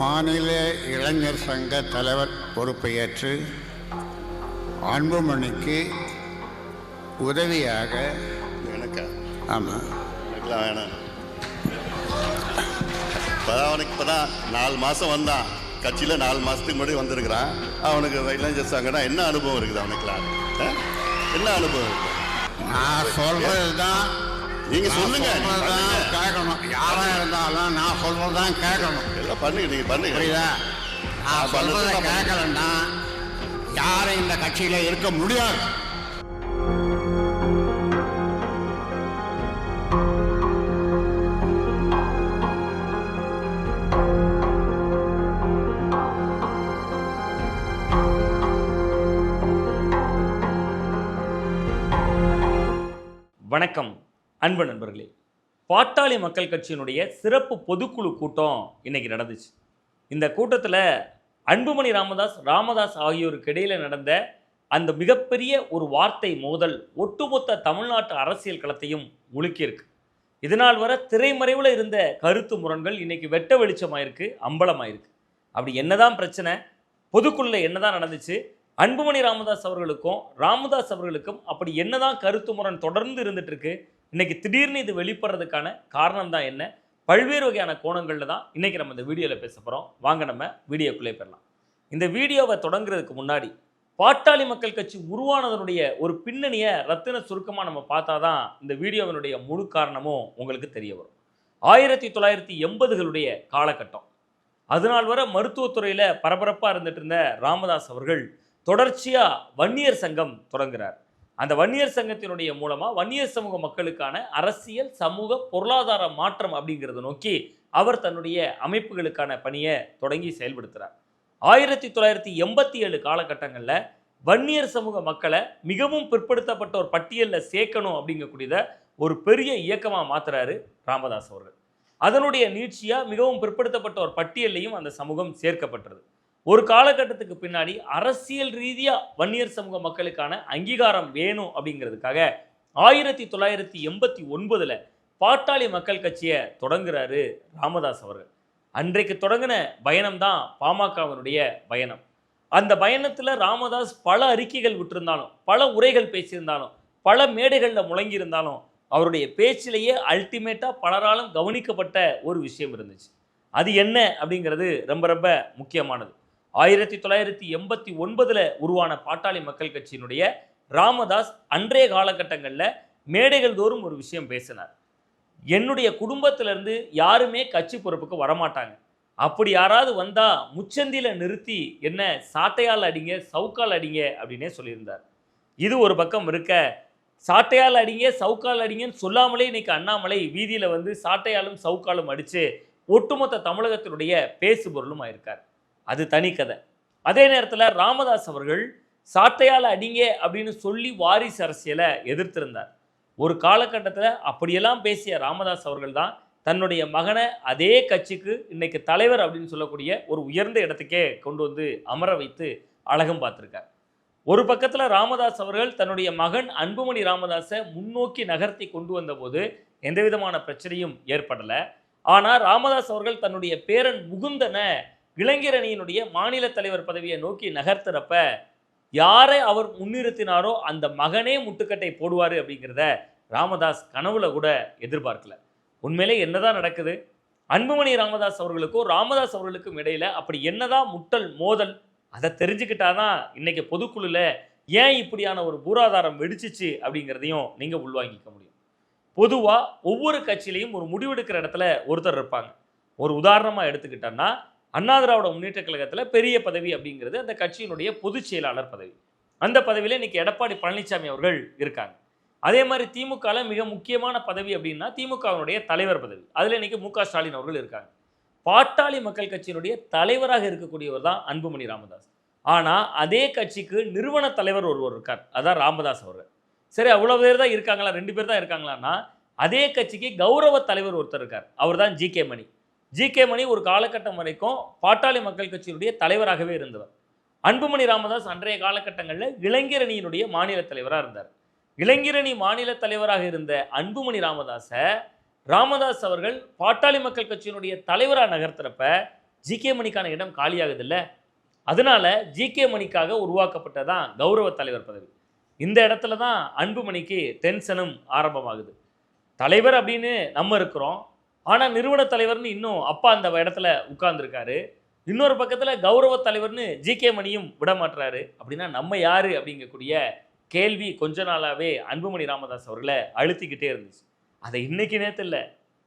மாநில இளைஞர் சங்க தலைவர் பொறுப்பை ஏற்று அன்புமணிக்கு உதவியாக எனக்கா ஆமாம் எனக்குலாம் வேணாம். இப்போதான் அவனுக்கு இப்போ தான் நாலு மாதம் வந்தான். கட்சியில் நாலு மாதத்துக்கு முன்னாடி வந்திருக்கிறான். அவனுக்கு இளைஞர் சங்கம்னா என்ன அனுபவம் இருக்குது அவனுக்குலாம்? என்ன அனுபவம் இருக்குது? நான் சொல்றது தான் நீங்க சொல்லுங்க, நீங்க. கேட்கணும். யாரா இருந்தாலும் நான் சொல்றது தான் கேட்கணும். எல்லாம் பண்ணுங்க நீங்கள் பண்ணுங்க புரியுதா? நான் சொல்றதை கேட்கலன்னா யாரும் இந்த கட்சியில இருக்க முடியாது. வணக்கம். அன்பு நண்பர்களே பாட்டாளி மக்கள் கட்சியினுடைய சிறப்பு பொதுக்குழு கூட்டம் இன்னைக்கு நடந்துச்சு. இந்த கூட்டத்தில் அன்புமணி ராமதாஸ் ராமதாஸ் ஆகியோருக்கு இடையில் நடந்த அந்த மிகப்பெரிய ஒரு வார்த்தை மோதல் ஒட்டுமொத்த தமிழ்நாட்டு அரசியல் களத்தையும் முழுக்கியிருக்கு. இதனால் வர திரைமறைவில் இருந்த கருத்து முரண்கள் இன்னைக்கு வெட்ட வெளிச்சமாயிருக்கு அம்பலமாயிருக்கு. அப்படி என்னதான் பிரச்சனை பொதுக்குள்ள என்னதான் நடந்துச்சு அன்புமணி ராமதாஸ் அவர்களுக்கும் ராமதாஸ் அவர்களுக்கும் அப்படி என்னதான் கருத்து முரண் தொடர்ந்து இருந்துட்டு இருக்கு இன்றைக்கி திடீர்னு இது வெளிப்படுறதுக்கான காரணம் தான் என்ன? பல்வேறு வகையான கோணங்களில் தான் இன்றைக்கி நம்ம இந்த வீடியோவில் பேச போகிறோம் வாங்க நம்ம வீடியோக்குள்ளே பெறலாம் இந்த வீடியோவை தொடங்குறதுக்கு முன்னாடி பாட்டாளி மக்கள் கட்சி உருவானதனுடைய ஒரு பின்னணியை ரத்தின சுருக்கமாக நம்ம பார்த்தா தான் இந்த வீடியோவினுடைய முழு காரணமும் உங்களுக்கு தெரிய வரும். ஆயிரத்தி தொள்ளாயிரத்தி எண்பதுகளுடைய காலகட்டம். அதனால் வர மருத்துவத்துறையில் பரபரப்பாக இருந்துட்டு இருந்த ராமதாஸ் அவர்கள் தொடர்ச்சியாக வன்னியர் சங்கம் தொடங்குகிறார் அந்த வன்னியர் சங்கத்தினுடைய மூலமாக வன்னியர் சமூக மக்களுக்கான அரசியல் சமூக பொருளாதார மாற்றம் அப்படிங்கிறத நோக்கி அவர் தன்னுடைய அமைப்புகளுக்கான பணியை தொடங்கி செயல்படுத்துகிறார் ஆயிரத்தி தொள்ளாயிரத்தி எண்பத்தி ஏழு காலகட்டங்களில் வன்னியர் சமூக மக்களை மிகவும் பிற்படுத்தப்பட்ட ஒரு பட்டியலில் சேர்க்கணும் அப்படிங்கக்கூடியத ஒரு பெரிய இயக்கமாக மாத்துறாரு ராமதாஸ் அவர்கள். அதனுடைய நீட்சியாக மிகவும் பிற்படுத்தப்பட்ட ஒரு பட்டியலையும் அந்த சமூகம் சேர்க்கப்பட்டது. ஒரு காலகட்டத்துக்கு பின்னாடி அரசியல் ரீதியாக வன்னியர் சமூக மக்களுக்கான அங்கீகாரம் வேணும் அப்படிங்கிறதுக்காக ஆயிரத்தி தொள்ளாயிரத்தி எண்பத்தி ஒன்பதில் பாட்டாளி மக்கள் கட்சியை தொடங்குறாரு ராமதாஸ் அவர்கள். அன்றைக்கு தொடங்கின பயணம்தான் பாமகவினுடைய பயணம். அந்த பயணத்தில் ராமதாஸ் பல அறிக்கைகள் விட்டிருந்தாலும் பல உரைகள் பேசியிருந்தாலும் பல மேடைகளில் முழங்கியிருந்தாலும் அவருடைய பேச்சிலேயே அல்டிமேட்டாக பலராலும் கவனிக்கப்பட்ட ஒரு விஷயம் இருந்துச்சு. அது என்ன அப்படிங்கிறது ரொம்ப ரொம்ப முக்கியமானது. ஆயிரத்தி தொள்ளாயிரத்தி எண்பத்தி ஒன்பதில் உருவான பாட்டாளி மக்கள் கட்சியினுடைய ராமதாஸ் அன்றைய காலகட்டங்களில் மேடைகள் தோறும் ஒரு விஷயம் பேசினார். என்னுடைய குடும்பத்திலேருந்து யாருமே கட்சி பொறுப்புக்கு வரமாட்டாங்க. அப்படி யாராவது வந்தால் முச்சந்தியில் நிறுத்தி என்ன சாட்டையால் அடிங்க சவுக்கால் அடிங்க அப்படின்னே சொல்லியிருந்தார். இது ஒரு பக்கம் இருக்க சாட்டையால் அடிங்க சவுக்கால் அடிங்கன்னு சொல்லாமலே இன்னைக்கு அண்ணாமலை வீதியில் வந்து சாட்டையாலும் சவுக்காலும் அடித்து ஒட்டுமொத்த தமிழகத்தினுடைய பேசுபொருளும் ஆயிருக்கார். அது தனி கதை. அதே நேரத்தில் ராமதாஸ் அவர்கள் சாட்டையால் அடிங்க அப்படின்னு சொல்லி வாரிசு அரசியலை எதிர்த்திருந்தார். ஒரு காலகட்டத்தில் அப்படியெல்லாம் பேசிய ராமதாஸ் அவர்கள் தான் தன்னுடைய மகனை அதே கட்சிக்கு இன்னைக்கு தலைவர் அப்படின்னு சொல்லக்கூடிய ஒரு உயர்ந்த இடத்துக்கே கொண்டு வந்து அமர வைத்து அழகம் பார்த்துருக்கார். ஒரு பக்கத்தில் ராமதாஸ் அவர்கள் தன்னுடைய மகன் அன்புமணி ராமதாஸை முன்னோக்கி நகர்த்தி கொண்டு வந்தபோது எந்த விதமான பிரச்சனையும் ஏற்படலை. ஆனால் ராமதாஸ் அவர்கள் தன்னுடைய பேரன் முகுந்தனை இளைஞர் அணியினுடைய மாநில தலைவர் பதவியை நோக்கி நகர்த்துறப்ப யாரை அவர் முன்னிறுத்தினாரோ அந்த மகனே முட்டுக்கட்டை போடுவார் அப்படிங்கிறத ராமதாஸ் கனவுல கூட எதிர்பார்க்கல. உண்மையிலே என்னதான் நடக்குது? அன்புமணி ராமதாஸ் அவர்களுக்கும் ராமதாஸ் அவர்களுக்கும் இடையில அப்படி என்னதான் முட்டல் மோதல் அதை தெரிஞ்சுக்கிட்டாதான் இன்னைக்கு பொதுக்குழுல ஏன் இப்படியான ஒரு பூராதாரம் வெடிச்சிச்சு அப்படிங்கிறதையும் நீங்க உள்வாங்கிக்க முடியும். பொதுவா ஒவ்வொரு கட்சியிலையும் ஒரு முடிவெடுக்கிற இடத்துல ஒருத்தர் இருப்பாங்க. ஒரு உதாரணமா எடுத்துக்கிட்டோம்னா அண்ணா திராவிட முன்னேற்ற கழகத்தில் பெரிய பதவி அப்படிங்கிறது அந்த கட்சியினுடைய பொதுச் செயலாளர் பதவி. அந்த பதவியில் இன்னைக்கு எடப்பாடி பழனிசாமி அவர்கள் இருக்காங்க. அதே மாதிரி திமுகவில் மிக முக்கியமான பதவி அப்படின்னா திமுகவினுடைய தலைவர் பதவி. அதில் இன்னைக்கு மு க ஸ்டாலின் அவர்கள் இருக்காங்க. பாட்டாளி மக்கள் கட்சியினுடைய தலைவராக இருக்கக்கூடியவர் தான் அன்புமணி ராமதாஸ். ஆனால் அதே கட்சிக்கு நிறுவன தலைவர் ஒருவர் இருக்கார். அதான் ராமதாஸ் அவர்கள். சரி அவ்வளோ பேர் தான் இருக்காங்களா? ரெண்டு பேர் தான் இருக்காங்களான்னா அதே கட்சிக்கு கௌரவ தலைவர் ஒருத்தர் இருக்கார். அவர் தான் G K Mani. G K Mani ஒரு காலகட்டம் வரைக்கும் பாட்டாளி மக்கள் கட்சியினுடைய தலைவராகவே இருந்தவர். அன்புமணி ராமதாஸ் அன்றைய காலகட்டங்களில் இளைஞரணியினுடைய மாநில தலைவராக இருந்தார். இளைஞரணி மாநில தலைவராக இருந்த அன்புமணி ராமதாஸை ராமதாஸ் அவர்கள் பாட்டாளி மக்கள் கட்சியினுடைய தலைவராக நகர்த்துறப்ப ஜிகே மணிக்கான இடம் காலியாகுது இல்லை அதனால ஜிகே மணிக்காக உருவாக்கப்பட்டதான் கௌரவ தலைவர் பதவி. இந்த இடத்துல தான் அன்புமணிக்கு டென்ஷனும் ஆரம்பமாகுது. தலைவர் அப்படின்னு நம்ம இருக்கிறோம். ஆனால் நிறுவன தலைவர்னு இன்னும் அப்பா அந்த இடத்துல உட்கார்ந்துருக்காரு. இன்னொரு பக்கத்தில் கௌரவ தலைவர்னு ஜிகே மணியும் விட மாட்டுறாரு அப்படின்னா நம்ம யார் அப்படிங்கக்கூடிய கேள்வி கொஞ்ச நாளாகவே அன்புமணி ராமதாஸ் அவர்களை அழுத்திக்கிட்டே இருந்துச்சு. அதை இன்னைக்கு நேரத்தில் இல்லை.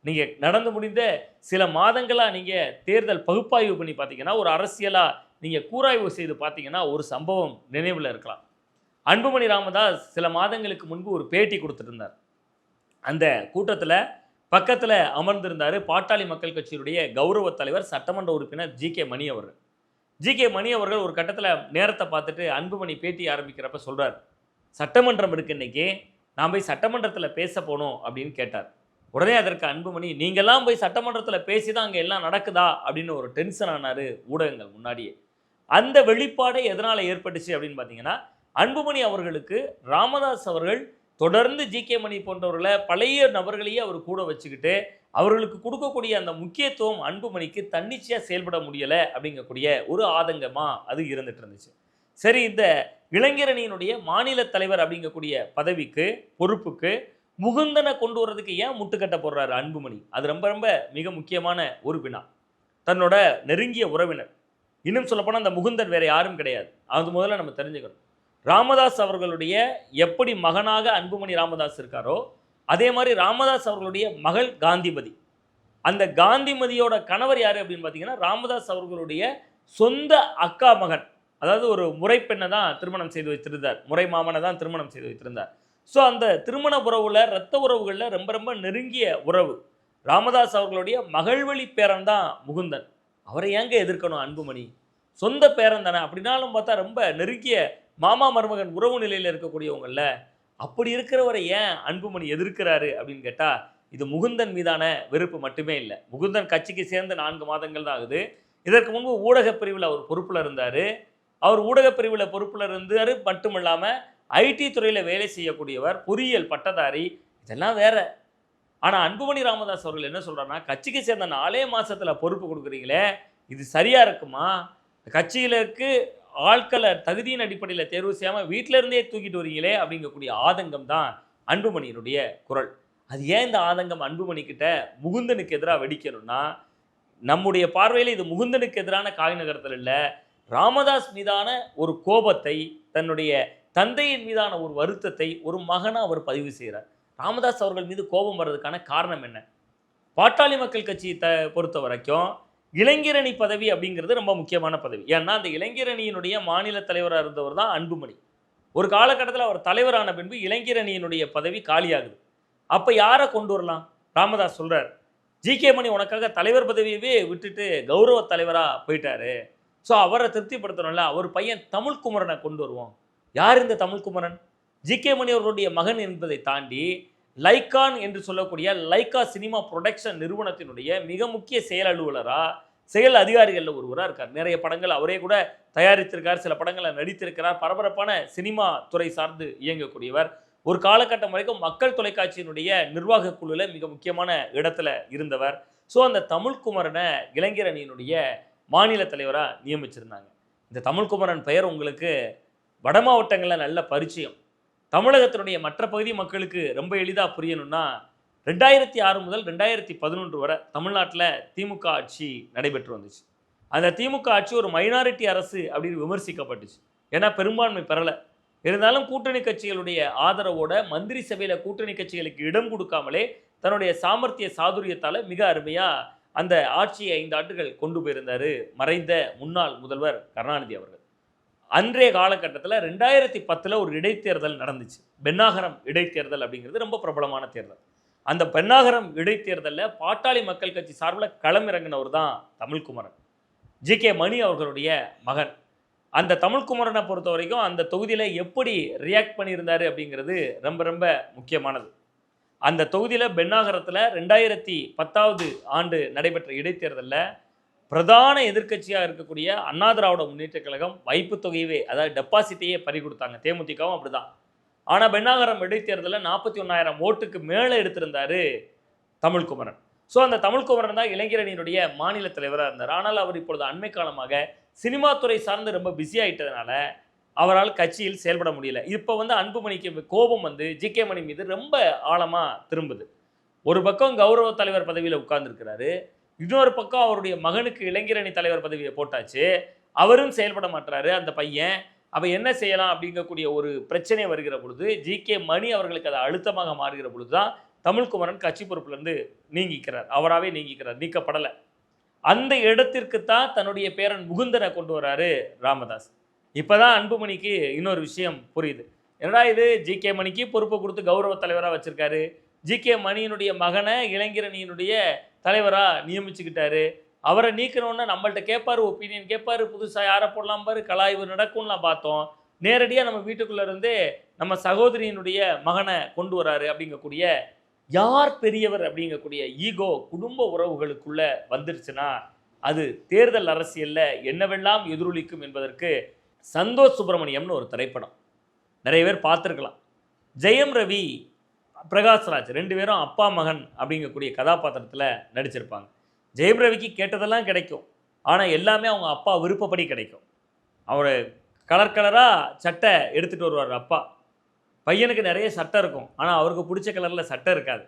நீங்கள் நடந்து முடிந்த சில மாதங்களாக நீங்கள் தேர்தல் பகுப்பாய்வு பண்ணி பார்த்தீங்கன்னா ஒரு அரசியலாக நீங்கள் கூராய்வு செய்து பார்த்தீங்கன்னா ஒரு சம்பவம் நினைவில் இருக்கலாம். அன்புமணி ராமதாஸ் சில மாதங்களுக்கு முன்பு ஒரு பேட்டி கொடுத்துட்டு இருந்தார். அந்த கூட்டத்தில் பக்கத்தில் அமர்ந்திருந்தார் பாட்டாளி மக்கள் கட்சியினுடைய கௌரவ தலைவர் சட்டமன்ற உறுப்பினர் ஜி கே மணி அவர்கள். ஜி கே மணி அவர்கள் ஒரு கட்டத்தில் நேரத்தை பார்த்துட்டு அன்புமணி பேட்டி ஆரம்பிக்கிறப்ப சொல்கிறார் சட்டமன்றம் இருக்கு இன்னைக்கு நான் போய் சட்டமன்றத்தில் பேச போனோம் அப்படின்னு கேட்டார். உடனே அதற்கு அன்புமணி நீங்கள்லாம் போய் சட்டமன்றத்தில் பேசி தான் அங்கே எல்லாம் நடக்குதா? அப்படின்னு ஒரு டென்ஷன் ஆனார் ஊடகங்கள் முன்னாடியே. அந்த வெளிப்பாடே எதனால் ஏற்பட்டுச்சு அப்படின்னு பார்த்தீங்கன்னா அன்புமணி அவர்களுக்கு ராமதாஸ் அவர்கள் தொடர்ந்து ஜி கே மணி போன்றவர்களை பழைய நபர்களையே அவர் கூட வச்சுக்கிட்டு அவர்களுக்கு கொடுக்கக்கூடிய அந்த முக்கியத்துவம் அன்புமணிக்கு தன்னிச்சையாக செயல்பட முடியலை அப்படிங்கக்கூடிய ஒரு ஆதங்கமாக அது இருந்துட்டு இருந்துச்சு. சரி இந்த இளைஞரணியினுடைய மாநில தலைவர் அப்படிங்கக்கூடிய பதவிக்கு பொறுப்புக்கு முகுந்தனை கொண்டு வர்றதுக்கு ஏன் முட்டுக்கட்ட போடுறாரு அன்புமணி அது ரொம்ப ரொம்ப மிக முக்கியமான ஒரு வினா. தன்னோட நெருங்கிய உறவினர். இன்னும் சொல்லப்போனால் அந்த முகுந்தன் வேற யாரும் கிடையாது. அது முதல்ல நம்ம தெரிஞ்சுக்கணும். ராமதாஸ் அவர்களுடைய எப்படி மகனாக அன்புமணி ராமதாஸ் இருக்காரோ அதே மாதிரி ராமதாஸ் அவர்களுடைய மகள் காந்திமதி. அந்த காந்திமதியோட கணவர் யார் அப்படின்னு பார்த்தீங்கன்னா ராமதாஸ் அவர்களுடைய சொந்த அக்கா மகன். அதாவது ஒரு முறைப்பெண்ணை தான் திருமணம் செய்து வைத்திருந்தார். முறை மாமனை தான் திருமணம் செய்து வைத்திருந்தார். ஸோ அந்த திருமண உறவில் இரத்த உறவுகளில் ரொம்ப ரொம்ப நெருங்கிய உறவு. ராமதாஸ் அவர்களுடைய மகள்வழி பேரன் தான் முகுந்தன். அவரை ஏங்க எதிர்க்கணும் அன்புமணி? சொந்த பேரன் தானே. அப்படின்னாலும் பார்த்தா ரொம்ப நெருங்கிய மாமா மருமகன் உறவு நிலையில் இருக்கக்கூடியவங்கள அப்படி இருக்கிறவரை ஏன் அன்புமணி எதிர்க்கிறாரு அப்படின்னு கேட்டால் இது முகுந்தன் மீதான வெறுப்பு மட்டுமே இல்லை. முகுந்தன் கட்சிக்கு சேர்ந்த நான்கு மாதங்கள் தான் ஆகுது. இதற்கு முன்பு ஊடகப் பிரிவில் அவர் பொறுப்பில் இருந்தார். அவர் ஊடகப் பிரிவில் பொறுப்பில் இருந்தார். மட்டும் இல்லாமல் ஐடி துறையில் வேலை செய்யக்கூடியவர் பொறியியல் பட்டதாரி இதெல்லாம் வேற. ஆனால் அன்புமணி ராமதாஸ் அவர்கள் என்ன சொல்கிறாருன்னா கட்சிக்கு சேர்ந்த நாலே மாதத்தில் பொறுப்பு கொடுக்குறீங்களே இது சரியாக இருக்குமா? கட்சியிலருக்கு ஆட்களை தகுதியின் அடிப்படையில் தேர்வு செய்யாமல் வீட்டில இருந்தே தூக்கிட்டு வரீங்களே அப்படிங்கக்கூடிய ஆதங்கம் தான் அன்புமணியினுடைய குரல். அது ஏன் இந்த ஆதங்கம் அன்புமணிக்கிட்ட முகுந்தனுக்கு எதிராக வெடிக்கணும்னா நம்முடைய பார்வையில் இது முகுந்தனுக்கு எதிரான காய் நகரத்தில் இல்லை. ராமதாஸ் மீதான ஒரு கோபத்தை தன்னுடைய தந்தையின் மீதான ஒரு வருத்தத்தை ஒரு மகனாக அவர் பதிவு செய்கிறார் ராமதாஸ் அவர்கள் மீது கோபம் வர்றதுக்கான காரணம் என்ன? பாட்டாளி மக்கள் கட்சியை த பொறுத்த வரைக்கும் இளைஞரணி பதவி அப்படிங்கிறது ரொம்ப முக்கியமான பதவி. ஏன்னா அந்த இளைஞரணியினுடைய மாநில தலைவராக இருந்தவர் தான் அன்புமணி. ஒரு காலகட்டத்தில் அவர் தலைவரான பின்பு இளைஞரணியினுடைய பதவி காலியாகுது. அப்போ யாரை கொண்டு வரலாம்? ராமதாஸ் சொல்கிறார் ஜி கே மணி உனக்காக தலைவர் பதவியவே விட்டுட்டு கௌரவ தலைவராக போயிட்டாரு. ஸோ அவரை திருப்திப்படுத்தணும்ல. அவர் பையன் தமிழ்குமரனை கொண்டு வருவோம் யார் இந்த தமிழ்குமரன்? ஜி கே மணி அவர்களுடைய மகன் என்பதை தாண்டி லைக்கான் என்று சொல்லக்கூடிய லைக்கா சினிமா ப்ரொடக்ஷன் நிறுவனத்தினுடைய மிக முக்கிய செயல் அலுவலராக செயல் அதிகாரிகளில் ஒருவராக இருக்கார். நிறைய படங்கள் அவரே கூட தயாரித்திருக்கார் சில படங்களை நடித்திருக்கிறார். பரபரப்பான சினிமா துறை சார்ந்து இயங்கக்கூடியவர். ஒரு காலகட்டம் வரைக்கும் மக்கள் தொலைக்காட்சியினுடைய நிர்வாக குழுல மிக முக்கியமான இடத்துல இருந்தவர். ஸோ அந்த தமிழ்குமரனை இளைஞரணியினுடைய மாநில தலைவராக நியமிச்சிருந்தாங்க. இந்த தமிழ்குமரன் பெயர் உங்களுக்கு வட மாவட்டங்களில் நல்ல பரிச்சயம். தமிழகத்தினுடைய மற்ற பகுதி மக்களுக்கு ரொம்ப எளிதாக புரியணும்னா ரெண்டாயிரத்தி ஆறு முதல் ரெண்டாயிரத்தி பதினொன்று வரை தமிழ்நாட்டில் திமுக ஆட்சி நடைபெற்று வந்துச்சு. அந்த திமுக ஆட்சி ஒரு மைனாரிட்டி அரசு அப்படின்னு விமர்சிக்கப்பட்டுச்சு. ஏன்னா பெரும்பான்மை பெறலை. இருந்தாலும் கூட்டணி கட்சிகளுடைய ஆதரவோட மந்திரி சபையில் கூட்டணி கட்சிகளுக்கு இடம் கொடுக்காமலே தன்னுடைய சாமர்த்திய சாதுரியத்தால் மிக அருமையாக அந்த ஆட்சியை ஐந்து ஆண்டுகள் கொண்டு போயிருந்தார் மறைந்த முன்னாள் முதல்வர் கருணாநிதி அவர்கள். அன்றைய காலகட்டத்தில் ரெண்டாயிரத்தி பத்தில் ஒரு இடைத்தேர்தல் நடந்துச்சு. பெண்ணாகரம் இடைத்தேர்தல் அப்படிங்கிறது ரொம்ப பிரபலமான தேர்தல். அந்த பெண்ணாகரம் இடைத்தேர்தலில் பாட்டாளி மக்கள் கட்சி சார்பில் களமிறங்கினவர் தான் தமிழ்குமரன். ஜி. கே. மணி அவர்களுடைய மகன். அந்த தமிழ்குமரனை பொறுத்த வரைக்கும் அந்த தொகுதியில் எப்படி ரியாக்ட் பண்ணியிருந்தாரு அப்படிங்கிறது ரொம்ப ரொம்ப முக்கியமானது. அந்த தொகுதியில் பெண்ணாகரத்தில் ரெண்டாயிரத்தி பத்தாவது ஆண்டு நடைபெற்ற இடைத்தேர்தலில் பிரதான எதிர்க்கட்சியாக இருக்கக்கூடிய அண்ணா திராவிட முன்னேற்ற கழகம் வைப்பு தொகையவே அதாவது டெபாசிட்டையே பறி கொடுத்தாங்க. தேமுதிகவும் அப்படிதான். ஆனால் பெண்ணாகரம் இடைத்தேர்தலில் நாற்பத்தி ஒன்றாயிரம் ஓட்டுக்கு மேலே எடுத்திருந்தாரு தமிழ்குமரன். ஸோ அந்த தமிழ்குமரன் தான் இளைஞரணியினுடைய மாநில தலைவராக இருந்தார். ஆனால் அவர் இப்பொழுது அண்மை காலமாக சினிமா துறை சார்ந்து ரொம்ப பிஸி ஆயிட்டதுனால அவரால் கட்சியில் செயல்பட முடியல. இப்போ வந்து அன்புமணிக்கு கோபம் வந்து ஜி கே மணி மீது ரொம்ப ஆழமாக திரும்புது. ஒரு பக்கம் கௌரவ தலைவர் பதவியில் உட்கார்ந்துருக்கிறாரு. இன்னொரு பக்கம் அவருடைய மகனுக்கு இளைஞரணி தலைவர் பதவியை போட்டாச்சு. அவரும் செயல்பட மாட்டாரு அந்த பையன். அவ என்ன செய்யலாம் அப்படிங்கக்கூடிய ஒரு பிரச்சனை வருகிற பொழுது ஜி. கே. மணி அவர்களுக்கு அது அழுத்தமாக மாறுகிற பொழுது தான் தமிழ்குமரன் கட்சி பொறுப்புலேருந்து நீங்கிக்கிறார். அவராகவே நீங்கிக்கிறார் நீக்கப்படலை. அந்த இடத்திற்கு தான் தன்னுடைய பேரன் முகுந்தனை கொண்டு வராரு ராமதாஸ். இப்போ தான் அன்புமணிக்கு இன்னொரு விஷயம் புரியுது. என்னடா இது? ஜி. கே. மணிக்கு பொறுப்பை கொடுத்து கௌரவ தலைவராக வச்சுருக்காரு. ஜி கே மணியினுடைய மகனை இளைஞரணியினுடைய தலைவராக நியமிச்சுக்கிட்டாரு. அவரை நீக்கணும்னு நம்மள்ட்ட கேட்பார் ஒப்பீனியன் கேட்பார் புதுசாக யாரை போடலாம் பாரு கலாய்வு நடக்கும்லாம் பார்த்தோம். நேரடியாக நம்ம வீட்டுக்குள்ளே இருந்தே நம்ம சகோதரியினுடைய மகனை கொண்டு வராரு அப்படிங்கக்கூடிய யார் பெரியவர் அப்படிங்கக்கூடிய ஈகோ குடும்ப உறவுகளுக்குள்ள வந்துருச்சுன்னா அது தேர்தல் அரசியலில் என்னவெல்லாம் எதிரொலிக்கும் என்பதற்கு சந்தோஷ் சுப்பிரமணியம்னு ஒரு திரைப்படம். நிறைய பேர் பார்த்துருக்கலாம். ஜெயம் ரவி பிரகாஷ்ராஜ் ரெண்டு பேரும் அப்பா மகன் அப்படிங்கக்கூடிய கதாபாத்திரத்தில் நடிச்சிருப்பாங்க. ஜெயம் ரவிக்கு கேட்டதெல்லாம் கிடைக்கும். ஆனால் எல்லாமே அவங்க அப்பா விருப்பப்படி கிடைக்கும். அவர் கலர் கலராக சட்டை எடுத்துகிட்டு வருவார் அப்பா. பையனுக்கு நிறைய சட்டை இருக்கும். ஆனால் அவருக்கு பிடிச்ச கலரில் சட்டை இருக்காது.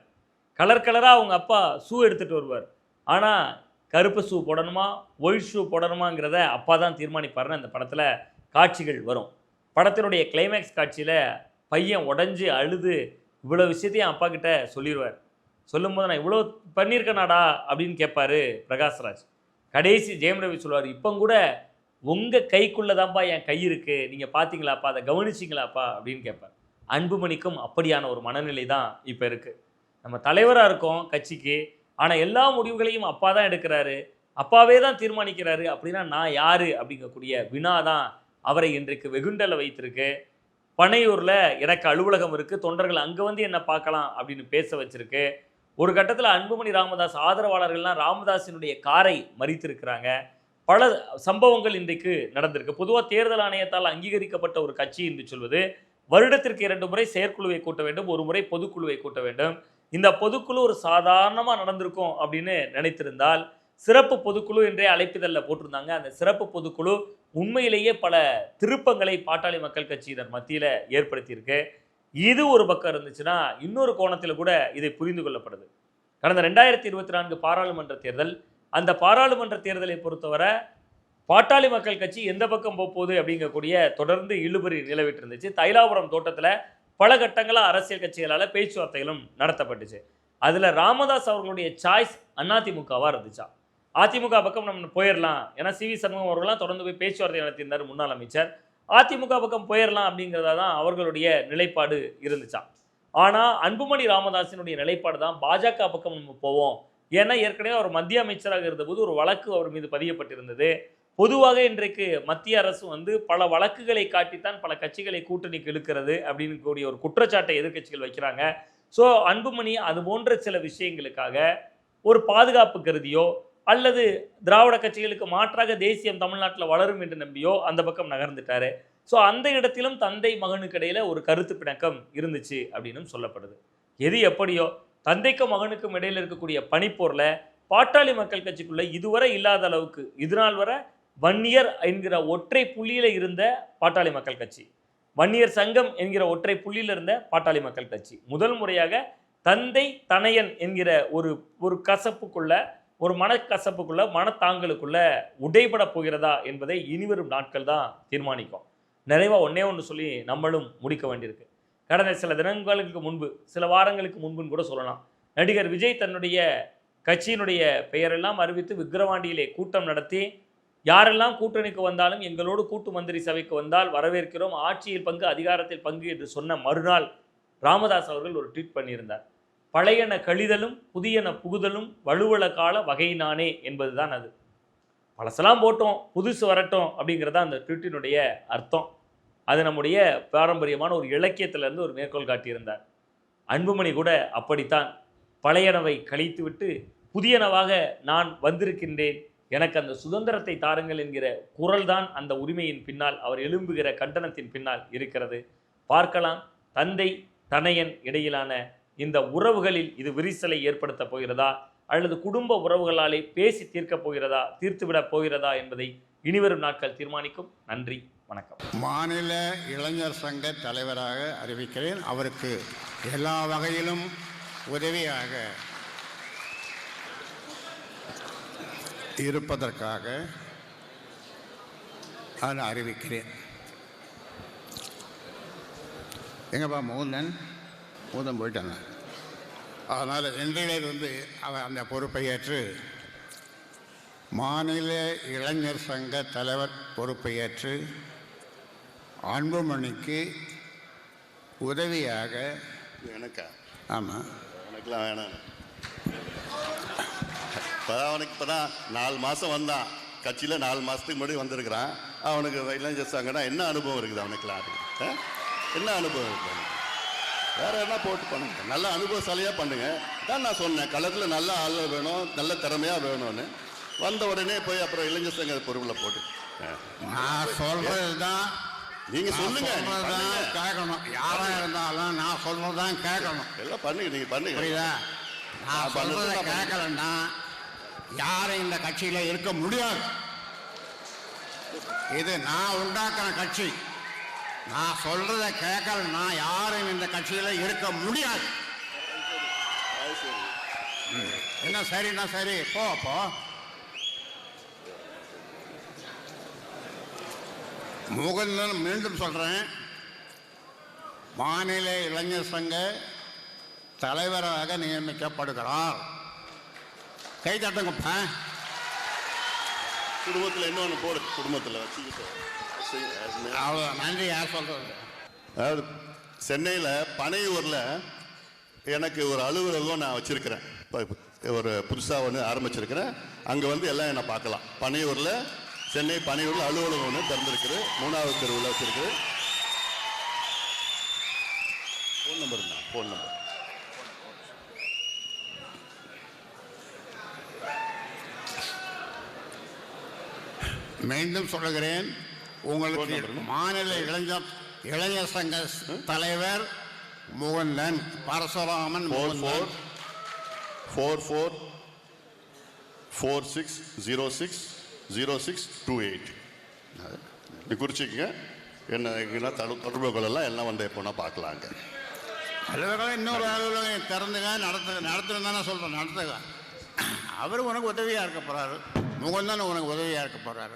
கலர் கலராக அவங்க அப்பா ஷூ எடுத்துகிட்டு வருவார். ஆனால் கருப்பு ஷூ போடணுமா ஒயிட் ஷூ போடணுமாங்கிறத அப்பா தான் தீர்மானிப்பார்னு அந்த படத்தில் காட்சிகள் வரும். படத்தினுடைய கிளைமேக்ஸ் காட்சியில் பையன் உடஞ்சி அழுது இவ்வளோ விஷயத்தையும் அப்பா கிட்ட சொல்லிடுவார் சொல்லும்போது நான் இவ்வளோ பண்ணியிருக்கேனாடா அப்படின்னு கேட்பாரு பிரகாஷ்ராஜ். கடைசி ஜெயம் ரவி சொல்லுவார் இப்போ கூட உங்கள் கைக்குள்ளே தான்ப்பா என் கை இருக்குது நீங்கள் பார்த்தீங்களாப்பா அதை கவனிச்சிங்களாப்பா? அப்படின்னு கேட்பார். அன்புமணிக்கும் அப்படியான ஒரு மனநிலை தான் இப்போ இருக்குது நம்ம தலைவராக இருக்கோம் கட்சிக்கு. ஆனால் எல்லா முடிவுகளையும் அப்பா தான் எடுக்கிறாரு. அப்பாவே தான் தீர்மானிக்கிறாரு அப்படின்னா நான் யார்? அப்படிங்கக்கூடிய வினா தான் அவரை இன்றைக்கு வெகுண்டலை வைத்திருக்கு. பனையூரில் எனக்கு அலுவலகம் இருக்குது தொண்டர்கள் அங்கே வந்து என்ன பார்க்கலாம் அப்படின்னு பேச வச்சுருக்கு. ஒரு கட்டத்தில் அன்புமணி ராமதாஸ் ஆதரவாளர்கள்லாம் ராமதாஸினுடைய காரை மறித்திருக்கிறாங்க. பல சம்பவங்கள் இன்றைக்கு நடந்திருக்கு. பொதுவாக தேர்தல் ஆணையத்தால் அங்கீகரிக்கப்பட்ட ஒரு கட்சி என்று சொல்வது வருடத்திற்கு இரண்டு முறை செயற்குழுவை கூட்ட வேண்டும் ஒரு முறை பொதுக்குழுவை கூட்ட வேண்டும். இந்த பொதுக்குழு ஒரு சாதாரணமாக நடந்திருக்கும் அப்படின்னு நினைத்திருந்தால் சிறப்பு பொதுக்குழு என்றே அழைப்பிதழில் போட்டிருந்தாங்க. அந்த சிறப்பு பொதுக்குழு உண்மையிலேயே பல திருப்பங்களை பாட்டாளி மக்கள் கட்சியினர் மத்தியில் ஏற்படுத்தியிருக்கு. இது ஒரு பக்கம் இருந்துச்சுன்னா இன்னொரு கோணத்தில் கூட இதை புரிந்து கொள்ளப்படுது. கடந்த ரெண்டாயிரத்தி இருபத்தி நான்கு பாராளுமன்ற தேர்தல் அந்த பாராளுமன்ற தேர்தலை பொறுத்தவரை பாட்டாளி மக்கள் கட்சி எந்த பக்கம் போகுது அப்படிங்கக்கூடிய தொடர்ந்து இழுபறி நிலவிட்டு இருந்துச்சு. தைலாபுரம் தோட்டத்தில் பல கட்டங்களாக அரசியல் கட்சிகளால் பேச்சுவார்த்தைகளும் நடத்தப்பட்டுச்சு. அதில் ராமதாஸ் அவர்களுடைய சாய்ஸ் அதிமுகவாக இருந்துச்சா? அதிமுக பக்கம் நம்ம போயிடலாம் ஏன்னா சி வி சண்முகம் அவர்கள்லாம் தொடர்ந்து போய் பேச்சுவார்த்தை நடத்தியிருந்தார் முன்னாள் அமைச்சர். அதிமுக பக்கம் போயிடலாம் அப்படிங்கிறதா தான் அவர்களுடைய நிலைப்பாடு இருந்துச்சா? ஆனால் அன்புமணி ராமதாசனுடைய நிலைப்பாடு தான் பாஜக பக்கம் நம்ம போவோம். ஏன்னா ஏற்கனவே அவர் மத்திய அமைச்சராக இருந்தபோது ஒரு வழக்கு அவர் மீது பதியப்பட்டிருந்தது. பொதுவாக இன்றைக்கு மத்திய அரசு வந்து பல வழக்குகளை காட்டித்தான் பல கட்சிகளை கூட்டணிக்கு இழுக்கிறது அப்படின்னு கூடிய ஒரு குற்றச்சாட்டை எதிர்க்கட்சிகள் வைக்கிறாங்க. ஸோ அன்புமணி அது போன்ற சில விஷயங்களுக்காக ஒரு பாதுகாப்பு கருதியோ அல்லது திராவிட கட்சிகளுக்கு மாற்றாக தேசியம் தமிழ்நாட்டில் வளரும் என்று நம்பியோ அந்த பக்கம் நகர்ந்துட்டாரு. ஸோ அந்த இடத்திலும் தந்தை மகனுக்கு இடையில ஒரு கருத்து பிணக்கம் இருந்துச்சு அப்படின்னும் சொல்லப்படுது. எது எப்படியோ தந்தைக்கும் மகனுக்கும் இடையில இருக்கக்கூடிய பனிப்போரில் பாட்டாளி மக்கள் கட்சிக்குள்ளே இதுவரை இல்லாத அளவுக்கு இதுநாள் வரை வன்னியர் என்கிற ஒற்றை புள்ளியில் இருந்த பாட்டாளி மக்கள் கட்சி. வன்னியர் சங்கம் என்கிற ஒற்றை புள்ளியில் இருந்த பாட்டாளி மக்கள் கட்சி. முதல் முறையாக தந்தை தனையன் என்கிற ஒரு ஒரு கசப்புக்குள்ள ஒரு மனக்கசப்புக்குள்ள மனத்தாங்கலுக்குள்ள உடைபட போகிறதா என்பதை இனிவரும் நாட்கள் தான் தீர்மானிக்கும். நிறைவாக ஒன்றே ஒன்று சொல்லி நம்மளும் முடிக்க வேண்டியிருக்கு. கடந்த சில தினங்களுக்கு முன்பு சில வாரங்களுக்கு முன்புன்னு கூட சொல்லலாம். நடிகர் விஜய் தன்னுடைய கட்சியினுடைய பெயரெல்லாம் அறிவித்து விக்கிரவாண்டியிலே கூட்டம் நடத்தி யாரெல்லாம் கூட்டணிக்கு வந்தாலும் எங்களோடு கூட்டு மந்திரி சபைக்கு வந்தால் வரவேற்கிறோம். ஆட்சியில் பங்கு அதிகாரத்தில் பங்கு என்று சொன்ன மறுநாள் ராமதாஸ் அவர்கள் ஒரு ட்வீட் பண்ணியிருந்தார். பழையன கழிதலும் புதியன புகுதலும் வலுவள கால வகையினானே என்பதுதான் அது. பழசெல்லாம் போட்டோம் புதுசு வரட்டும் அப்படிங்கிறது அந்த ட்விட்டினுடைய அர்த்தம். அது நம்முடைய பாரம்பரியமான ஒரு இலக்கியத்திலிருந்து ஒரு மேற்கோள் காட்டியிருந்தார். அன்புமணி கூட அப்படித்தான். பழையனவை கழித்துவிட்டு புதியனவாக நான் வந்திருக்கின்றேன். எனக்கு அந்த சுதந்திரத்தை தாருங்கள் என்கிற குரல்தான் அந்த உரிமையின் பின்னால் அவர் எழும்புகிற கண்டனத்தின் பின்னால் இருக்கிறது. பார்க்கலாம் தந்தை தனையன் இடையிலான இந்த உறவுகளில் இது விரிசலை ஏற்படுத்த போகிறதா? அல்லது குடும்ப உறவுகளாலே பேசி தீர்க்கப் போகிறதா? தீர்த்துவிடப் போகிறதா? என்பதை இனிவரும் நாட்கள் தீர்மானிக்கும். நன்றி. வணக்கம். மாநில இளைஞர் சங்க தலைவராக அறிவிக்கிறேன். அவருக்கு எல்லா வகையிலும் உதவியாக இருப்பதற்காக நான் அறிவிக்கிறேன். எங்கப்பா மோகன் மோதன் போயிட்டாங்க. அதனால் இன்றையிலிருந்து அவர் அந்த பொறுப்பை ஏற்று மாநில இளைஞர் சங்க தலைவர் பொறுப்பை ஏற்று அன்புமணிக்கு உதவியாக எனக்கா? ஆமாம் எனக்குலாம் வேணாம். இப்போதான் அவனுக்கு இப்போ தான் நாலு மாதம் வந்தான். கட்சியில் நாலு மாதத்துக்கு முன்னாடி வந்திருக்கிறான். அவனுக்கு இளைஞர் சங்கம்னா என்ன அனுபவம் இருக்குது அவனுக்குலாம்? என்ன அனுபவம் இருக்குது? வேற என்ன போட்டு பண்ணுங்க? நல்ல அனுபவசாலியாக பண்ணுங்க. தான் நான் சொன்னேன் களத்தில் நல்ல ஆள் வேணும் நல்ல திறமையாக வேணும்னு. வந்த உடனே போய் அப்புறம் இளைஞர் சங்க பொறுப்பில் போட்டு. நான் சொல்றது தான் நீங்க சொல்லுங்க, நீங்க. கேட்கணும். யாரா இருந்தாலும் நான் சொல்றது தான் கேட்கணும். எல்லாம் பண்ணுங்க நீங்கள் பண்ணுங்க. புரியுதா? நான் சொல்றதை. கேட்கலன்னா யாரும் இந்த கட்சியில இருக்க முடியாது. இது நான் உண்டாக்குன கட்சி. நான் சொல்றதை கேட்கலன்னா யாரும் இந்த கட்சியில இருக்க முடியாது. ம். என்ன சரின்னா சரி? போ அப்போ முகந்தன் மீண்டும் சொல்றேன். மாநில இளைஞர் சங்க தலைவராக நியமிக்கப்படுகிறார். கை தட்டுங்கப்பா. குடும்பத்தில் இன்னொன்று போடு. குடும்பத்தில் வச்சுக்கிட்டு. அவ்வளோ நன்றி யார் சொல்றது? அதாவது சென்னையில் பனையூரில் எனக்கு ஒரு அலுவலகம் நான் வச்சுருக்கிறேன். இப்போ ஒரு புதுசாக ஒன்று ஆரம்பிச்சிருக்கிறேன். அங்கே வந்து எல்லாம் என்னை பார்க்கலாம். பனையூரில் சென்னை பனையூரில் அலுவலகம் ஒன்று திறந்துருக்குது. மூணாவது தெருவில் வச்சுருக்கு ஃபோன் நம்பர் தான் ஃபோன் நம்பர் மீண்டும் சொல்லுகிறேன். உங்களுக்கு? மாநில இளைஞர் இளைஞர் சங்க தலைவர் Mukundan Parasuraman four four four four four six zero six zero six two eight இது குறிச்சிக்கங்க. என்ன என்ன தடு தொடர்பு கொள்ளலாம் எல்லாம் வந்து எப்போனா பார்க்கலாங்க. அலுவலகம் இன்னொரு அலுவலகம் திறந்துங்க நடத்து நடத்துன்னு தானே சொல்கிறேன் நடத்துங்க அவர் உனக்கு உதவியாக இருக்க போகிறாரு முகந்தன் உனக்கு உதவியாக இருக்க போகிறாரு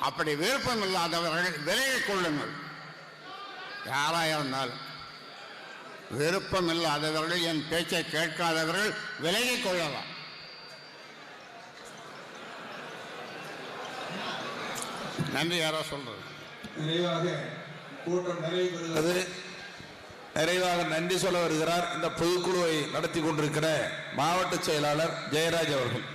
அப்படி விருப்பம் இல்லாதவர்கள் விலகிக் கொள்ளுங்கள். யாராக இருந்தாலும். விருப்பம் இல்லாதவர்கள் என் பேச்சை கேட்காதவர்கள் விலகிக் கொள்ளலாம். நன்றி யாரோ சொல்றது? நிறைவாக கூட்டம் நிறைவு பெறுகிறது நிறைவாக நன்றி சொல்ல வருகிறார் இந்த பொதுக்குழுவை நடத்தி கொண்டிருக்கிற மாவட்ட செயலாளர் ஜெயராஜ் அவர்கள்.